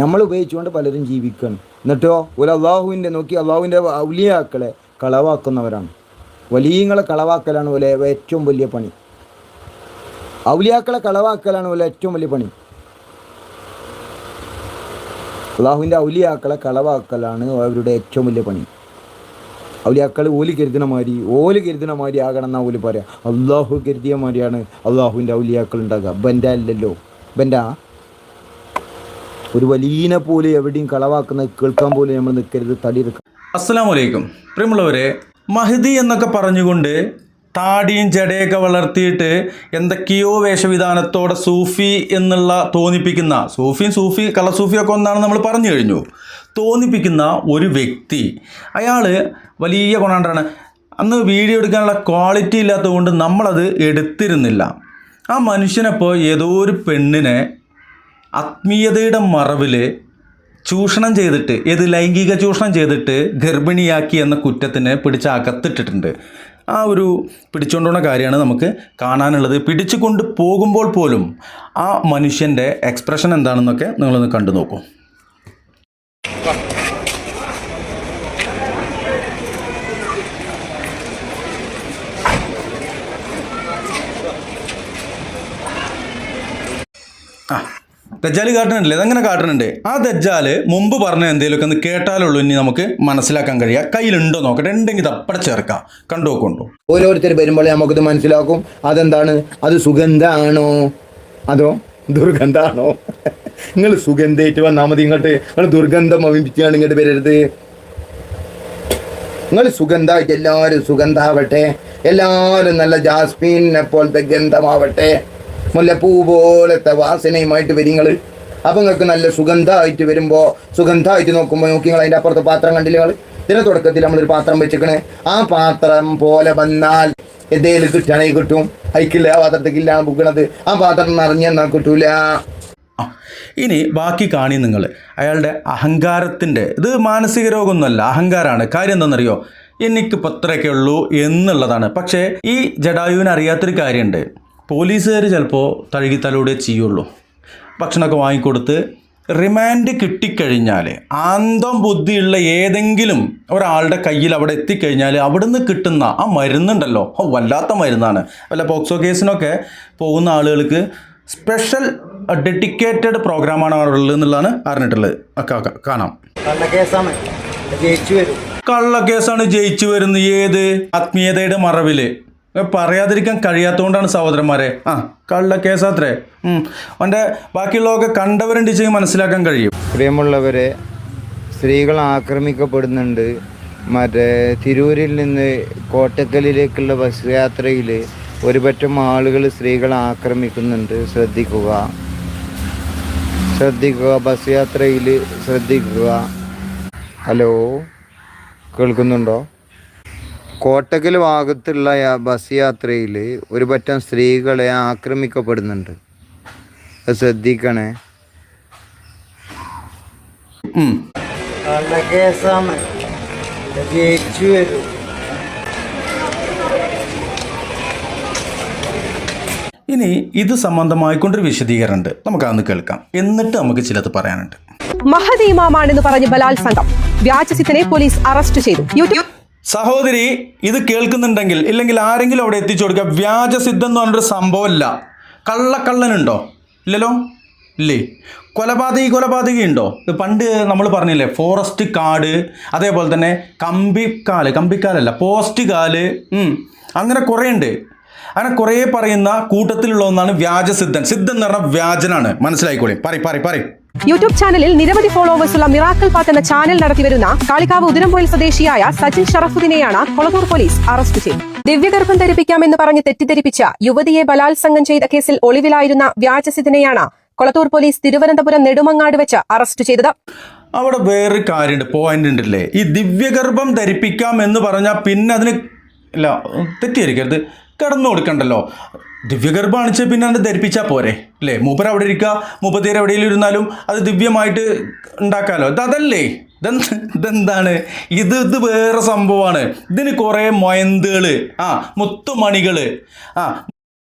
നമ്മൾ ഉപയോഗിച്ചുകൊണ്ട് പലരും ജീവിക്കുകയാണ്. എന്നിട്ടോ ഒരു അള്ളാഹുവിന്റെ നോക്കി അള്ളാഹുവിന്റെ ഔലിയാക്കളെ കളവാക്കുന്നവരാണ്. വലിയങ്ങളെ കളവാക്കലാണ് പോലെ ഏറ്റവും വലിയ പണി. ഔലിയാക്കളെ കളവാക്കലാണ് പോലെ ഏറ്റവും വലിയ പണി. അള്ളാഹുവിന്റെ ഔലിയാക്കളെ കളവാക്കലാണ് അവരുടെ ഏറ്റവും വലിയ പണി. ഔലിയാക്കൾ ഓൽ കരുതുന്ന മാതിരി ഓൽ കരുതുന്ന മാതിരി ആകണം എന്നാ ഓൽ പറയാം. അള്ളാഹു കരുതിയ മാതിരിയാണ് അള്ളാഹുവിന്റെ ഔലിയാക്കൾ ഉണ്ടാകുക. ബന്റെ അല്ലല്ലോ. ബന്റെ ഒരു വലിയനെ പോലെ എവിടെയും കളവാക്കുന്നത് കേൾക്കാൻ പോലും നമ്മൾ നിൽക്കരുത് തടിയെടുക്കുക അസ്സലാമലൈക്കും. പ്രിയമുള്ളവരെ മഹദി എന്നൊക്കെ പറഞ്ഞുകൊണ്ട് താടിയും ജടയൊക്കെ വളർത്തിയിട്ട് എന്തൊക്കെയോ വേഷവിധാനത്തോടെ സൂഫി എന്നുള്ള തോന്നിപ്പിക്കുന്ന സൂഫിയും സൂഫി കള്ളസൂഫിയൊക്കെ ഒന്നാണ് നമ്മൾ പറഞ്ഞു കഴിഞ്ഞു. തോന്നിപ്പിക്കുന്ന ഒരു വ്യക്തി. അയാൾ വലിയ കൊണ്ടാണ്ടാണ് അന്ന് വീഡിയോ എടുക്കാനുള്ള ക്വാളിറ്റി ഇല്ലാത്തതുകൊണ്ട് നമ്മളത് എടുത്തിരുന്നില്ല. ആ മനുഷ്യനെപ്പോൾ ഏതോ ഒരു പെണ്ണിനെ ആത്മീയതയുടെ മറവിൽ ചൂഷണം ചെയ്തിട്ട് ഏത് ലൈംഗിക ചൂഷണം ചെയ്തിട്ട് ഗർഭിണിയാക്കി എന്ന കുറ്റത്തിന് പിടിച്ച് അകത്തിട്ടിട്ടുണ്ട്. ആ ഒരു പിടിച്ചുകൊണ്ടുള്ള കാര്യമാണ് നമുക്ക് കാണാനുള്ളത്. പിടിച്ചു കൊണ്ട് പോകുമ്പോൾ പോലും ആ മനുഷ്യന്റെ എക്സ്പ്രഷൻ എന്താണെന്നൊക്കെ നിങ്ങളൊന്ന് കണ്ടു നോക്കൂ. ദജ്ജാൽ കാട്ടുന്നുണ്ടല്ലേ അതെങ്ങനെ കാട്ടുന്നുണ്ട് ആ ദജ്ജാൽ മുമ്പ് പറഞ്ഞ എന്തെങ്കിലുമൊക്കെ ഒന്ന് കേട്ടാലുള്ളൂ ഇനി നമുക്ക് മനസ്സിലാക്കാൻ കഴിയുക. കയ്യിലുണ്ടോ നോക്കട്ടെ. ഉണ്ടെങ്കിൽ ഇത് അപ്പടെ ചേർക്കാം. കണ്ടു നോക്കൊണ്ടു ഓരോരുത്തർ വരുമ്പോൾ നമുക്കിത് മനസ്സിലാക്കും. അതെന്താണ്? അത് സുഗന്ധമാണോ അതോ ദുർഗന്ധമാണോ നിങ്ങൾ സുഗന്ധേറ്റ് വന്നാൽ മതി. ഇങ്ങോട്ട് നിങ്ങൾ ദുർഗന്ധം അഭിപ്പിച്ചാണ് ഇങ്ങോട്ട് വരരുത്. നിങ്ങൾ സുഗന്ധമായിട്ട് എല്ലാവരും സുഗന്ധാവട്ടെ. എല്ലാവരും നല്ല ജാസ്മീനെ പോലത്തെ ഗന്ധമാവട്ടെ. മുല്ലപ്പൂ പോലത്തെ വാസനയുമായിട്ട് വരും നിങ്ങൾ അപ്പം നിങ്ങൾക്ക് നല്ല സുഗന്ധമായിട്ട് വരുമ്പോൾ സുഗന്ധമായിട്ട് നോക്കുമ്പോൾ നോക്കി നിങ്ങൾ അതിന്റെ അപ്പുറത്തെ പാത്രം കണ്ടില്ല നിങ്ങൾ ഇതിന് തുടക്കത്തിൽ നമ്മളൊരു പാത്രം വെച്ചിക്കണേ ആ പാത്രം പോലെ വന്നാൽ എന്തെങ്കിലും കിട്ടുകയാണെങ്കിൽ കിട്ടും. അയക്കില്ല ആ പാത്രത്തേക്കില്ല ബുക്കണത് ആ പാത്രം നിറഞ്ഞെന്നാൽ കിട്ടൂല. ഇനി ബാക്കി കാണി നിങ്ങൾ അയാളുടെ അഹങ്കാരത്തിന്റെ ഇത് മാനസിക രോഗമൊന്നുമല്ല അഹങ്കാരമാണ് കാര്യം എന്താണെന്നറിയോ? എനിക്ക് അത്രയൊക്കെ ഉള്ളൂ എന്നുള്ളതാണ്. പക്ഷേ ഈ ജഡായുവിന് അറിയാത്തൊരു കാര്യമുണ്ട്. പോലീസുകാർ ചിലപ്പോൾ തഴുകിത്തലൂടെ ചെയ്യുള്ളൂ. ഭക്ഷണമൊക്കെ വാങ്ങിക്കൊടുത്ത് റിമാൻഡ് കിട്ടിക്കഴിഞ്ഞാൽ ആന്തം ബുദ്ധിയുള്ള ഏതെങ്കിലും ഒരാളുടെ കയ്യിൽ അവിടെ എത്തിക്കഴിഞ്ഞാൽ അവിടുന്ന് കിട്ടുന്ന ആ മരുന്നുണ്ടല്ലോ. വല്ലാത്ത മരുന്നാണ്. വല്ല പോക്സോ കേസിനൊക്കെ പോകുന്ന ആളുകൾക്ക് സ്പെഷ്യൽ ഡെഡിക്കേറ്റഡ് പ്രോഗ്രാമാണ് അവിടെ ഉള്ളത് എന്നുള്ളതാണ് അറിഞ്ഞിട്ടുള്ളത്. കാണാം. കേസാണ് ജയിച്ചു വരും. കള്ളക്കേസാണ് ജയിച്ചു വരുന്നത്. ഏത്? ആത്മീയതയുടെ മറവിൽ. പറയാതിരിക്കാൻ കഴിയാത്തതുകൊണ്ടാണ് സഹോദരന്മാരെ. ആ കള്ള കേസാത്രേ. അവന്റെ ബാക്കിയുള്ളതൊക്കെ ചെയ്യും മനസ്സിലാക്കാൻ കഴിയും. പ്രിയമുള്ളവരെ സ്ത്രീകൾ ആക്രമിക്കപ്പെടുന്നുണ്ട്. മറ്റേ തിരൂരിൽ നിന്ന് കോട്ടക്കലിലേക്കുള്ള ബസ് യാത്രയിൽ ഒരുപറ്റം ആളുകൾ സ്ത്രീകളെ ആക്രമിക്കുന്നുണ്ട്. ശ്രദ്ധിക്കുക. ശ്രദ്ധിക്കുക. ബസ് യാത്രയിൽ ശ്രദ്ധിക്കുക. ഹലോ കേൾക്കുന്നുണ്ടോ? കോട്ടക്കൽ ഭാഗത്തുള്ള യാ- ബസ് യാത്രയിൽ ഒരു പറ്റം സ്ത്രീകളെ ആക്രമിക്കപ്പെടുന്നുണ്ട്. അത് ശ്രദ്ധിക്കണേ. ജയിച്ചു വരും. ഇനി ഇത് സംബന്ധമായിക്കൊണ്ടൊരു വിശദീകരണമുണ്ട് നമുക്ക് അന്ന് കേൾക്കാം. എന്നിട്ട് നമുക്ക് ചിലത് പറയാനുണ്ട്. മഹദി ഇമാമാണെന്ന് പറഞ്ഞ് ബലാത്സംഗം. വ്യാജസിദ്ധനെ പോലീസ് അറസ്റ്റ് ചെയ്തു. യൂട്യൂബ് സഹോദരി ഇത് കേൾക്കുന്നുണ്ടെങ്കിൽ ഇല്ലെങ്കിൽ ആരെങ്കിലും അവിടെ എത്തിച്ചു കൊടുക്കുക. വ്യാജസിദ്ധം എന്ന് പറഞ്ഞൊരു സംഭവമല്ല. കള്ളക്കള്ളനുണ്ടോ? ഇല്ലല്ലോ? ഇല്ലേ? കൊലപാതകി കൊലപാതകി ഉണ്ടോ? ഇത് പണ്ട് നമ്മൾ പറഞ്ഞില്ലേ ഫോറസ്റ്റ് കാട് അതേപോലെ തന്നെ കമ്പിക്കാൽ. കമ്പിക്കാലല്ല പോസ്റ്റ് കാൽ അങ്ങനെ കുറേ ഉണ്ട് അങ്ങനെ കുറേ പറയുന്ന കൂട്ടത്തിലുള്ള ഒന്നാണ് വ്യാജസിദ്ധൻ. സിദ്ധൻ എന്ന് പറഞ്ഞാൽ വ്യാജനാണ്. മനസ്സിലായിക്കോളി. പറയും പറയും പറ യൂട്യൂബ് ചാനലിൽ നിരവധി ഫോളോവേഴ്സുള്ള മിറാക്കൽ പാത്ത് എന്ന ചാനൽ നടത്തിവരുന്ന കാളികാവ് ഉദിരംപോയിൽ സ്വദേശിയായ സച്ചിൻ ഷറഫുദ്ദീനെയാണ് കൊളത്തൂർ പോലീസ് അറസ്റ്റ് ചെയ്തത്. ദിവ്യഗർഭം ധരിപ്പിക്കാമെന്ന് പറഞ്ഞ് തെറ്റിദ്ധരിപ്പിച്ച യുവതിയെ ബലാത്സംഗം ചെയ്ത കേസിൽ ഒളിവിലായിരുന്ന വ്യാജസിദ്ധനെയാണ് കൊളത്തൂർ പോലീസ് തിരുവനന്തപുരം നെടുമങ്ങാട് വെച്ച് അറസ്റ്റ് ചെയ്തത്. അവിടെ വേറൊരു കാര്യമുണ്ട് പോയിന്റ് ഉണ്ടല്ലേ? ഈ ദിവ്യഗർഭം ധരിപ്പിക്കാം എന്ന് പറഞ്ഞാൽ പിന്നെ അതിന് ഇല്ല തെറ്റിയിരിക്കരുത് കിടന്നു കൊടുക്കണ്ടല്ലോ. ദിവ്യഗർഭം അണിച്ച് പിന്നെ അത് ധരിപ്പിച്ചാൽ പോരെ അല്ലേ? മൂപ്പർ അവിടെ ഇരിക്കുക മുപ്പത്തേര് എവിടെയെങ്കിലും ഇരുന്നാലും അത് ദിവ്യമായിട്ട് ഉണ്ടാക്കാമല്ലോ അതല്ലേ? ഇതെന്ത് ഇതെന്താണ്? ഇത് ഇത് വേറെ സംഭവമാണ്. ഇതിന് കുറേ മൊയന്തുകൾ ആ മുത്തുമണികൾ ആ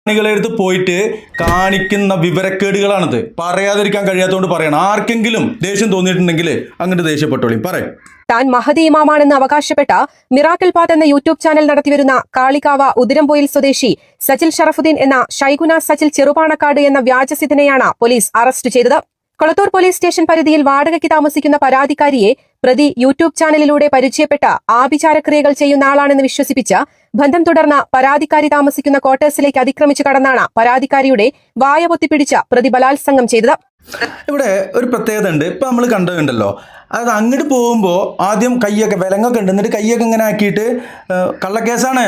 ണികളെടുത്ത് പോയിട്ട് കാണിക്കുന്ന വിവരക്കേടുകളാണിത്. പറയാതിരിക്കാൻ കഴിയാത്തതുകൊണ്ട് പറയണം. ആർക്കെങ്കിലും ദേഷ്യം തോന്നിയിട്ടുണ്ടെങ്കിൽ അങ്ങോട്ട് ദേഷ്യപ്പെട്ടോളി. പറയും. താൻ മഹദി ഇമാമാണെന്ന് അവകാശപ്പെട്ട മിറാക്കിൾ പാത്ത് എന്ന യൂട്യൂബ് ചാനൽ നടത്തിവരുന്ന കാളികാവ ഉദിരംപോയിൽ സ്വദേശി സജിൽ ഷറഫുദ്ദീൻ എന്ന ഷൈഗുന സജിൽ ചെറുപാണക്കാട് എന്ന വ്യാജസിദ്ധനെയാണ് പോലീസ് അറസ്റ്റ് ചെയ്തത്. കൊളത്തൂർ പോലീസ് സ്റ്റേഷൻ പരിധിയിൽ വാടകയ്ക്ക് താമസിക്കുന്ന പരാതിക്കാരിയെ പ്രതി യൂട്യൂബ് ചാനലിലൂടെ പരിചയപ്പെട്ട ആഭിചാരക്രിയകൾ ചെയ്യുന്ന ആളാണെന്ന് വിശ്വസിപ്പിച്ച ബന്ധം തുടർന്ന് പരാതിക്കാരി താമസിക്കുന്ന ക്വാർട്ടേഴ്സിലേക്ക് അതിക്രമിച്ചു കടന്നാണ് പരാതിക്കാരിയുടെ വായ പൊത്തിപ്പിടിച്ച പ്രതി ബലാത്സംഗം ചെയ്തത്. ഇവിടെ ഒരു പ്രത്യേകത ഉണ്ട്. ഇപ്പം നമ്മൾ കണ്ടതുണ്ടല്ലോ. അത് അങ്ങോട്ട് പോകുമ്പോൾ ആദ്യം കൈയൊക്കെ വിലങ്ങൊക്കെ ഉണ്ട്. എന്നിട്ട് കൈയൊക്കെ ഇങ്ങനെ ആക്കിയിട്ട് കള്ളക്കേസാണ്.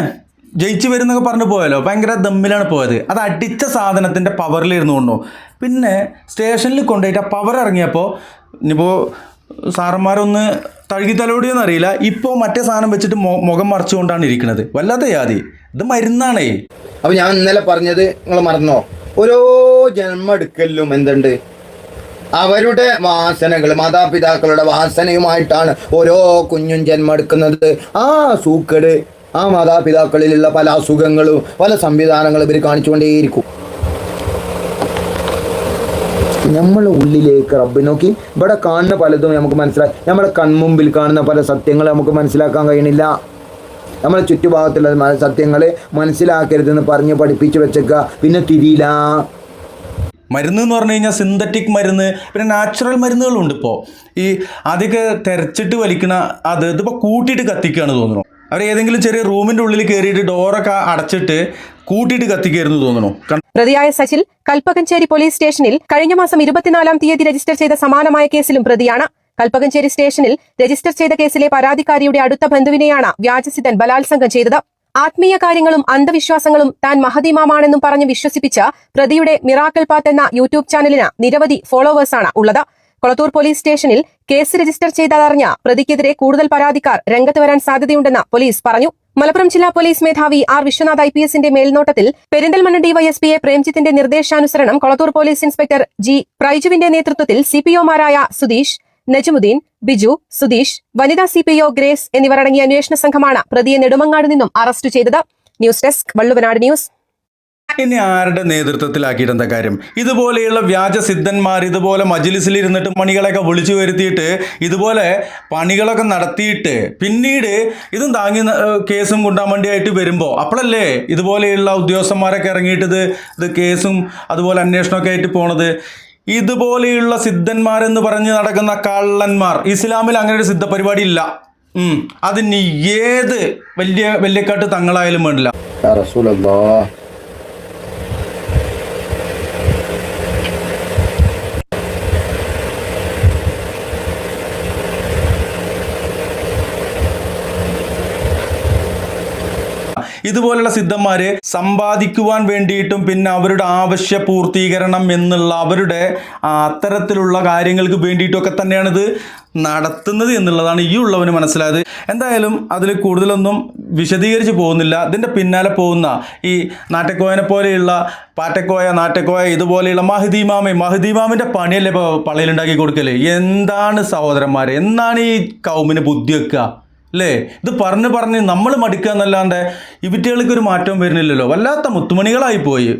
ജയിച്ചു വരുന്നൊക്കെ പറഞ്ഞു പോയല്ലോ ഭയങ്കര ദമ്മിലാണ് പോയത്. അത് അടിച്ച സാധനത്തിന്റെ പവറിലിരുന്നു കൊണ്ടു. പിന്നെ സ്റ്റേഷനിൽ കൊണ്ടുപോയിട്ട് ആ പവർ ഇറങ്ങിയപ്പോൾ ഇനിയിപ്പോൾ സാറന്മാരൊന്ന് തഴുകി തലോടിയെന്ന് അറിയില്ല. ഇപ്പോൾ മറ്റേ സാധനം വെച്ചിട്ട് മുഖം മറച്ചുകൊണ്ടാണ് ഇരിക്കുന്നത്. വല്ലാത്ത യാതി ഇത് മരുന്നാണേ. അപ്പൊ ഞാൻ ഇന്നലെ പറഞ്ഞത് നിങ്ങൾ മറന്നോ? ഓരോ ജന്മ ജന്മെടുക്കലിലും എന്തുണ്ട്? അവരുടെ വാസനകൾ മാതാപിതാക്കളുടെ വാസനയുമായിട്ടാണ് ഓരോ കുഞ്ഞും ജന്മം എടുക്കുന്നത് ആ സൂക്കേട് ആ മാതാപിതാക്കളിലുള്ള പല അസുഖങ്ങളും പല സംവിധാനങ്ങളും ഇവർ കാണിച്ചുകൊണ്ടേയിരിക്കും. നമ്മളെ ഉള്ളിലേക്ക് റബ്ബ് നോക്കി ഇവിടെ കാണുന്ന പലതും നമുക്ക് മനസ്സിലാക്കി നമ്മുടെ കൺമുമ്പിൽ കാണുന്ന പല സത്യങ്ങൾ നമുക്ക് മനസ്സിലാക്കാൻ കഴിയണില്ല. നമ്മളെ ചുറ്റുഭാഗത്തുള്ള സത്യങ്ങൾ മനസ്സിലാക്കരുതെന്ന് പറഞ്ഞ് പഠിപ്പിച്ച് വെച്ചേക്കുക പിന്നെ തിരിയില്ല. മരുന്ന് എന്ന് പറഞ്ഞു കഴിഞ്ഞാൽ സിന്തറ്റിക് മരുന്ന് പിന്നെ നാച്ചുറൽ മരുന്നുകളുണ്ട് ഇപ്പോൾ ഈ ആദ്യമൊക്കെ തെരച്ചിട്ട് വലിക്കണ അത് ഇതിപ്പോൾ കൂട്ടിയിട്ട് കത്തിക്കുകയാണ് തോന്നുന്നു. അവർ ഏതെങ്കിലും ചെറിയ റൂമിന്റെ ഉള്ളിൽ കയറിയിട്ട് ഡോറൊക്കെ അടച്ചിട്ട് കൂട്ടിയിട്ട് കത്തിക്കായിരുന്നു തോന്നുന്നു. പ്രതിയായ സച്ചിൽ കൽപ്പകഞ്ചേരി പോലീസ് സ്റ്റേഷനിൽ കഴിഞ്ഞ മാസം ഇരുപത്തിനാലാം തീയതി രജിസ്റ്റർ ചെയ്ത സമാനമായ കേസിലും പ്രതിയാണ്. കൽപ്പകഞ്ചേരി സ്റ്റേഷനിൽ രജിസ്റ്റർ ചെയ്ത കേസിലെ പരാതിക്കാരിയുടെ അടുത്ത ബന്ധുവിനെയാണ് വ്യാജസിദ്ധൻ ബലാത്സംഗം ചെയ്തത്. ആത്മീയ കാര്യങ്ങളും അന്ധവിശ്വാസങ്ങളും താൻ മഹദിമാമാണെന്നും പറഞ്ഞ് വിശ്വസിപ്പിച്ച പ്രതിയുടെ മിറാക്കൽ പാത്ത് എന്ന യൂട്യൂബ് ചാനലിന് നിരവധി ഫോളോവേഴ്സാണ് ഉള്ളത്. കൊളത്തൂർ പോലീസ് സ്റ്റേഷനിൽ കേസ് രജിസ്റ്റർ ചെയ്തതറിഞ്ഞ പ്രതിക്കെതിരെ കൂടുതൽ പരാതിക്കാർ രംഗത്ത് വരാൻ സാധ്യതയുണ്ടെന്ന് പോലീസ് പറഞ്ഞു. മലപ്പുറം ജില്ലാ പോലീസ് മേധാവി ആർ വിശ്വനാഥ് ഐ പി എസിന്റെ മേൽനോട്ടത്തിൽ പെരിന്തൽമണ്ണ ഡിവൈഎസ്പിയെ പ്രേംജിത്തിന്റെ നിർദ്ദേശാനുസരണം കൊളത്തൂർ പോലീസ് ഇൻസ്പെക്ടർ ജി പ്രൈജുവിന്റെ നേതൃത്വത്തിൽ സിപിഒമാരായ സുധീഷ് നജുമുദ്ദീൻ ബിജു സുധീഷ് വനിതാ സിപിഒ ഗ്രേസ് എന്നിവർ അടങ്ങിയ അന്വേഷണ സംഘമാണ് പ്രതിയെ നെടുമങ്ങാട് നിന്നും അറസ്റ്റ് ചെയ്തത്. News desk Valluvanad news. ഇനി ആരുടെ നേതൃത്വത്തിലാക്കിയിട്ട് എന്താ കാര്യം? ഇതുപോലെയുള്ള വ്യാജ സിദ്ധന്മാർ ഇതുപോലെ മജിലിസിൽ ഇരുന്നിട്ട് പണികളൊക്കെ വിളിച്ചു വരുത്തിയിട്ട് ഇതുപോലെ പണികളൊക്കെ നടത്തിയിട്ട് പിന്നീട് ഇതും താങ്ങി കേസും കൊണ്ടാൻ വേണ്ടിയായിട്ട് വരുമ്പോൾ അപ്പോഴല്ലേ ഇതുപോലെയുള്ള ഉദ്യോഗസ്ഥന്മാരൊക്കെ ഇറങ്ങിയിട്ട് ഇത് കേസും അതുപോലെ അന്വേഷണമൊക്കെ ആയിട്ട് പോണത്? ഇതുപോലെയുള്ള സിദ്ധന്മാരെന്ന് പറഞ്ഞ് നടക്കുന്ന കള്ളന്മാർ. ഇസ്ലാമിൽ അങ്ങനെ ഒരു സിദ്ധ പരിപാടി ഇല്ല. അതിന് ഏത് വലിയ വലിയക്കാട്ട് തങ്ങളായാലും വേണ്ടില്ല. ഇതുപോലുള്ള സിദ്ധന്മാര് സമ്പാദിക്കുവാൻ വേണ്ടിയിട്ടും പിന്നെ അവരുടെ ആവശ്യ പൂർത്തീകരണം എന്നുള്ള അവരുടെ അത്തരത്തിലുള്ള കാര്യങ്ങൾക്ക് വേണ്ടിയിട്ടൊക്കെ തന്നെയാണ് ഇത് നടത്തുന്നത് എന്നുള്ളതാണ് ഈ ഉള്ളവന് മനസ്സിലായത്. എന്തായാലും അതിൽ കൂടുതലൊന്നും വിശദീകരിച്ച് പോകുന്നില്ല. ഇതിന്റെ പിന്നാലെ പോകുന്ന ഈ നാട്ടക്കോയനെ പോലെയുള്ള പാറ്റക്കോയ നാട്ടക്കോയ ഇതുപോലെയുള്ള മഹദീമാമ മഹദീമാമിന്റെ പണിയല്ലേ ഇപ്പോൾ പള്ളിയിലുണ്ടാക്കി കൊടുക്കൽ? എന്താണ് സഹോദരന്മാരെ? എന്നാണ് ഈ കൗമിന് ബുദ്ധി വെക്കുക? അല്ലേ ഇത് പറഞ്ഞ് പറഞ്ഞ് നമ്മൾ മടിക്കുക എന്നല്ലാണ്ട് ഈ വിറ്റുകൾക്ക് ഒരു മാറ്റവും വരുന്നില്ലല്ലോ വല്ലാത്ത മുത്തുമണികളായി പോയി.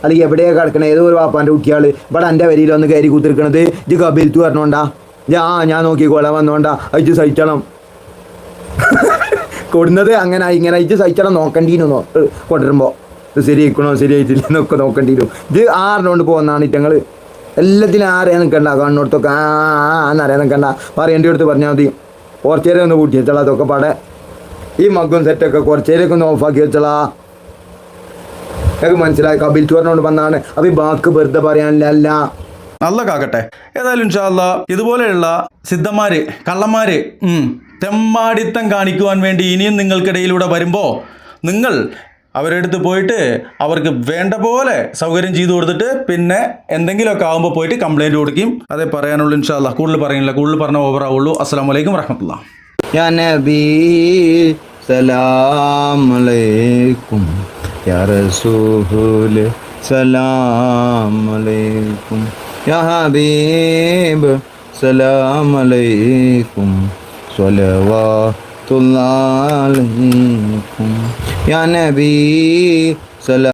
അല്ലെങ്കിൽ എവിടെയാ കിടക്കണേ ഏതോ ഒരു വാപ്പാന്റെ കുട്ടിയാൾ ഇവിടെ എന്റെ വരിയിൽ ഒന്ന് കയറി കുത്തിരിക്കണത് ഇത് കബിൽത്ത് പറഞ്ഞോണ്ടാ ഞാ ഞാൻ നോക്കിക്കോളാം വന്നോണ്ടാ അയച്ച് സഹിക്കണം കൊടുന്നത് അങ്ങനെ ഇങ്ങനെ അയച്ച് സഹിക്കണം നോക്കണ്ടീനു കൊണ്ടുവരുമ്പോൾ ശരിയായിക്കണോ ശരിയായിട്ടില്ല എന്നൊക്കെ നോക്കേണ്ടിരും ഇത് ആറിനോണ്ട് പോകുന്നതാണ് ഇറ്റങ്ങൾ എല്ലാത്തിനും ആരെയാ നിൽക്കണ്ട കണ്ണോടത്തൊക്കെ ആ ആ എന്നറിയാൻ നിൽക്കണ്ട പറയേണ്ടി അടുത്ത് പറഞ്ഞാൽ മതി കുറച്ച് നേരം ഒന്ന് കൂട്ടി വെച്ചോളാം അതൊക്കെ പാടെ. ഈ മഗ്ഗും സെറ്റൊക്കെ കുറച്ചേരൊക്കെ ഒന്ന് ഓഫാക്കി വെച്ചോളാ ഞങ്ങൾക്ക് മനസ്സിലായി. കപിൽ ചോറിനോട് വന്നാണ്. അപ്പൊ ഈ ബാക്ക് വെറുതെ പറയാനില്ല നല്ല കാക്കട്ടെ. ഏതായാലും ഇൻഷാല്ല ഇതുപോലെയുള്ള സിദ്ധന്മാര് കള്ളന്മാര് തെമ്മാടിത്തം കാണിക്കുവാൻ വേണ്ടി ഇനിയും നിങ്ങൾക്കിടയിലൂടെ വരുമ്പോൾ നിങ്ങൾ അവരുടെ അടുത്ത് പോയിട്ട് അവർക്ക് വേണ്ട പോലെ സൗകര്യം ചെയ്തു കൊടുത്തിട്ട് പിന്നെ എന്തെങ്കിലുമൊക്കെ ആകുമ്പോൾ പോയിട്ട് കംപ്ലൈന്റ് കൊടുക്കും അതേ പറയാനുള്ളൂ ഇൻഷാല്ല കൂടുതൽ പറയുന്നില്ല. കൂടുതൽ പറഞ്ഞ ഓവർ ആവുള്ളൂ. അസ്സാം വലൈക്കും വറഹമത്തുള്ള. ഹബീബ് സലാം അലൈക്കും. സ്വലവാത്തുല്ലാ துல்லாலுக்கும் யா நபி